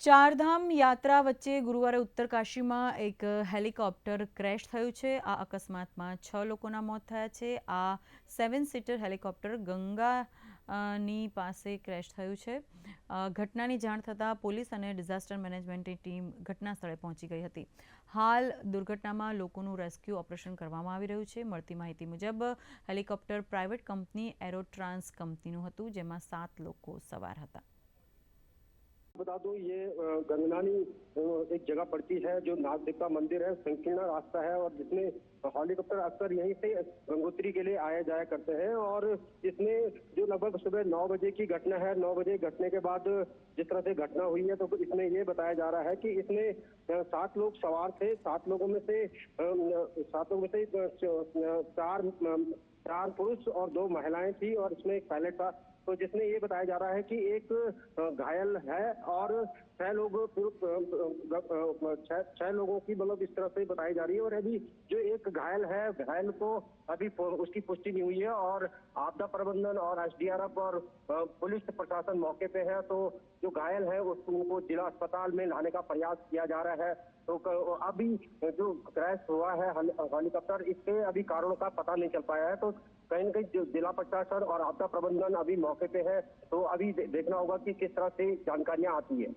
ચારધામ યાત્રા વચ્ચે ગુરુવારે ઉત્તરકાશીમાં એક હેલિકોપ્ટર ક્રેશ થયું છે. આ અકસ્માતમાં છ લોકોના મોત થયા છે. આ સેવન સીટર હેલિકોપ્ટર ગંગા ની પાસે ક્રેશ થયું છે. ઘટનાની જાણ થતાં પોલીસ અને ડિઝાસ્ટર મેનેજમેન્ટની ટીમ ઘટના સ્થળે પહોંચી ગઈ હતી. હાલ દુર્ઘટનામાં લોકોનું રેસ્ક્યુ ઓપરેશન કરવામાં આવી રહ્યું છે. મળતી માહિતી મુજબ, હેલિકોપ્ટર પ્રાઇવેટ કંપની એરોટ્રાન્સ કંપનીનું હતું, જેમાં સાત લોકો સવાર હતા. बता दूँ, ये गंगनानी एक जगह पड़ती है जो नाग देवता मंदिर है, संकीर्ण रास्ता है और जिसमें हेलीकॉप्टर अक्सर यहीं से गंगोत्री के लिए आया जाया करते हैं और इसमें जो लगभग सुबह नौ बजे की घटना है, नौ बजे घटने के बाद जिस तरह से घटना हुई है तो इसमें ये बताया जा रहा है कि इसमें सात लोग सवार थे, सात लोगों में से सात लोगों में से चार चार पुरुष और दो महिलाएँ थी और इसमें एक पायलट था। तो जिसमें ये बताया जा रहा है कि एक घायल है और छह लोग छह लोगों की मतलब इस तरह से बताई जा रही है और अभी जो एक घायल है, घायल को अभी उसकी पुष्टि नहीं हुई है और आपदा प्रबंधन और एसडीआरएफ और पुलिस प्रशासन मौके पे है तो जो घायल है उसको जिला अस्पताल में लाने का प्रयास किया जा रहा है। तो अभी जो क्रैश हुआ है हेलीकॉप्टर, इसके अभी कारणों का पता नहीं चल पाया है। तो कहीं ना कहीं जिला प्रशासन और आपदा प्रबंधन अभी मौके पे है तो अभी देखना होगा कि किस तरह से जानकारियाँ आती है।